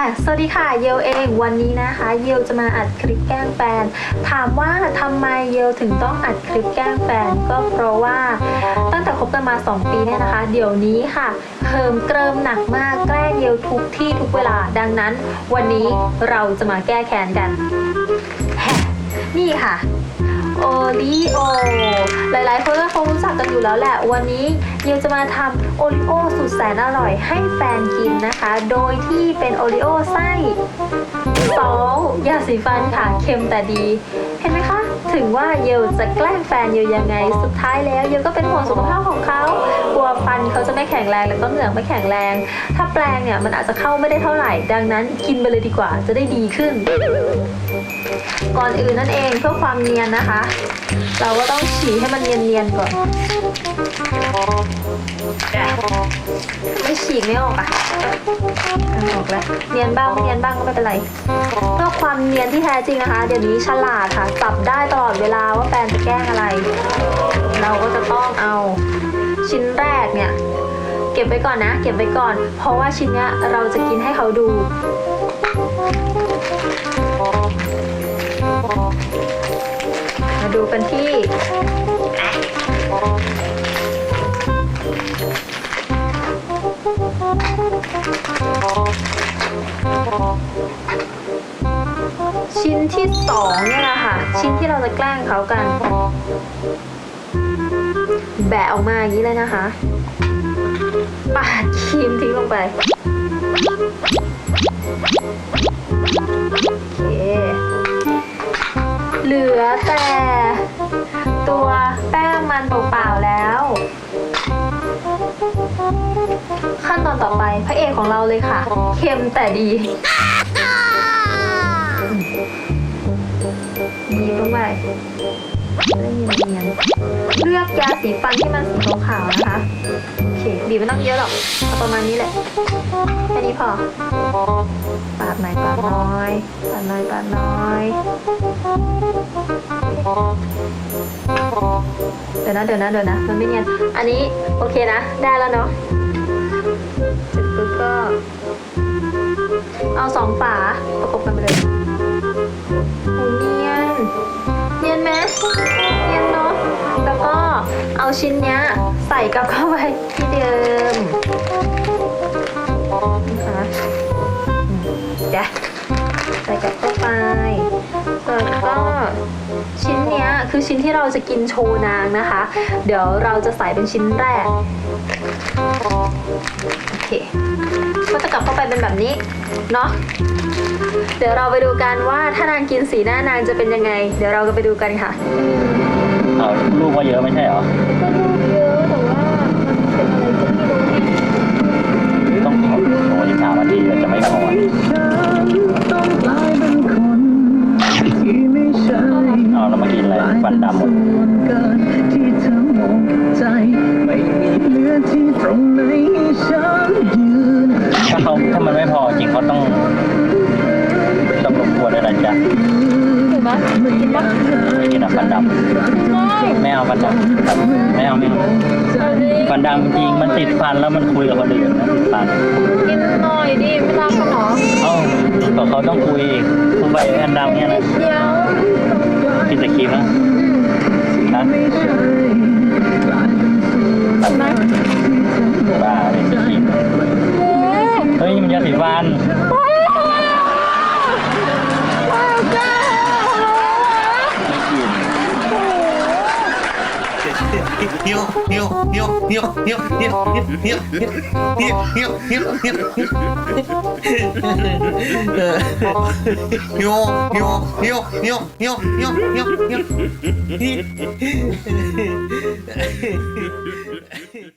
ค่ะ สวัสดีค่ะเยลเองวันนี้นะคะ เยลจะมาอัดคลิปแกล้งแฟน ถามว่าทำไมเยลถึงต้องอัดคลิปแกล้งแฟนก็เพราะว่าตั้งแต่คบกันมา 2 ปีเนี่ยนะคะ เดี๋ยวนี้ค่ะเฮิมเกริมหนักมากแกล้งเยลทุกที่ทุกเวลาดังนั้น วันนี้เราจะมาแก้แค้นกัน นี่ค่ะ โอริโอ หลายๆ คนก็คงรู้จักกันอยู่แล้วแหละ วันนี้เยวจะมาทำโอริโอสุดแสนอร่อยให้แฟนกินนะคะ โดยที่เป็นโอริโอไส้ซอสยาสีฟันค่ะ เค็มแต่ดี เห็นไหมคะ ถึงว่าเยลจะแกล้งแฟนเยลยังไง สุดท้ายแล้วเยลก็เป็นห่วงสุขภาพของเขากลัวฟันเขาจะไม่แข็งแรงแล้วก็เหงือกไม่แข็งแรง ถ้าแปลงเนี่ยมันอาจจะเข้าไม่ได้เท่าไหร่ ดังนั้นกินไปเลยดีกว่าจะได้ดีขึ้น ก่อนอื่นนั่นเองเพื่อความเนียนนะคะ เราก็ต้องฉีให้มันเนียนๆก่อน ไม่ฉีกไม่ออกอะออกแล้ว เนียนบ้างไม่เนียนบ้างก็ไม่เป็นไรเพื่อความเนียนที่แท้จริงนะคะ เดี๋ยวนี้ฉลาดค่ะจับได้ตลอดเวลาว่าแฟนจะแกล้งอะไร เราก็จะต้องเอาชิ้นแรกเนี่ย เก็บไว้ก่อนนะ เก็บไว้ก่อน เพราะว่าชิ้นเนี้ยเราจะกินให้เขาดู กันที่ชิ้นที่สองเนี่ยแหละค่ะ ชิ้นที่เราจะแกล้งเขากัน แบะออกมาอย่างนี้เลยนะคะปาดครีมทิ้งลงไปโอเค เหลือแต่ ตัวแป้งมันเปล่าๆแล้ว ขั้นตอนต่อไปพระเอกของเราเลยค่ะ เค็มแต่ดี ดีลงไปได้เนียนๆเลือกยาสีฟันที่มันสีขาวๆนะคะโอเคบีบไม่ต้องเยอะหรอกเอาประมาณนี้แหละแค่นี้พอปาดหน่อยปาดน้อยปาดน้อยปาดน้อยเดี๋ยวนะเดี๋ยวนะเดี๋ยวนะ มันไม่เนียนอันนี้โอเคนะ ได้แล้วเนาะเสร็จปุ๊บก็ เอาสองฝาประกบกันไปเลย เอาชิ้นเนี้ยใส่กลับเข้าไปที่เดิมนะคะเดี๋ยวใส่กลับเข้าไปแล้วก็ชิ้นเนี้ยคือชิ้นที่เราจะกินโชว์นางนะคะ เดี๋ยวเราจะใส่เป็นชิ้นแรก โอเค ก็จะกลับเข้าไปเป็นแบบนี้ เนาะ เดี๋ยวเราไปดูกันว่าถ้านางกินสีหน้านางจะเป็นยังไง เดี๋ยวเราก็ไปดูกันค่ะ เอาลูกว่าเยอะไม่ใช่เหรอ ก็ดูกเยอะแต่ว่ามันเป็นอะไรก็ไม่รู้ต้องขอโอ้ยสามนาทีมันจะไม่พอเอาแล้วมากินอะไรฟันดำหมดถ้าเขาถ้ามันไม่พอจริงเขาต้องต้องรบกวนด้วยนะจ๊ะเห็นไหมกินปะ ไม่กินอะฟันดำไม่ไม่เอาฟันดำไม่เอาไม่เอาเอาดิฟันดำจริงมันติดฟันแล้วมันคุยกับคนอื่นนะติดฟันกินหน่อยดิไม่รักกันเหรอเอ้าก็เขาต้องคุยอีกคุยไปฟันดำเนี่ยนะเดี๋ยวกินแต่ครีมนะนะ よっよっよっよっよっよっよっよっよっよっよっよっよっよっよっよっよっ。